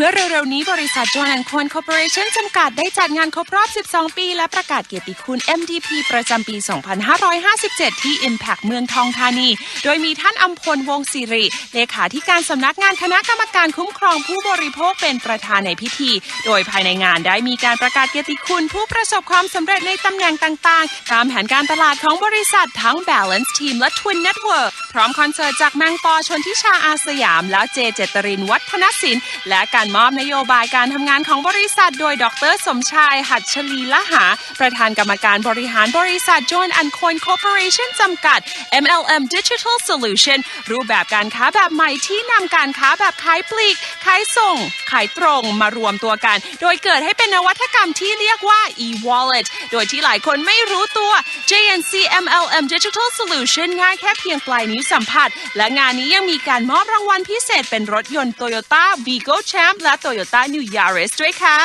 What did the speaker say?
เมื่อเร็วๆนี้บริษัทจอห์นควอนคอร์ปอเรชั่นจำกัดได้จัดงานครบรอบ 12 ปี และประกาศเกียรติคุณ MDP ประจำปี 2557 ที่ Impact เมืองทองธานี โดยมีท่านอัมพลวงศิริ เลขาธิการสำนักงานคณะกรรมการคุ้มครองผู้บริโภคเป็นประธานในพิธี โดยภายในงานได้มีการประกาศเกียรติคุณผู้ประสบความสำเร็จในตำแหน่งต่างๆ ตามแผนการตลาดของบริษัททั้ง Balance Team และ Twin Network พร้อมคอนเสิร์ตจากแมงปอชนทิชาอาสยาม และเจเจตรินวัฒนศิลป์และการมอบนโยบายการทำงานของบริษัท โดยดร สมชาย หัดชลีละหา ประธานกรรมการบริหารบริษัท Join and Coin Corporation จำกัด MLM Digital Solution รูปแบบการค้าแบบใหม่ที่นำการค้าแบบขายปลีก ขายส่ง ขายตรงมารวมตัวกัน โดยเกิดให้เป็นนวัตกรรมที่เรียกว่า e-wallet โดยที่หลายคนไม่รู้ตัว JNC MLM Digital Solution ง่ายแค่เพียงปลายนิ้วสัมผัส และงานนี้ยังมีการมอบรางวัลพิเศษเป็นรถยนต์ Toyota Vigo Champ น้ำและโตโยต้านิวยาริสด้วยค่ะ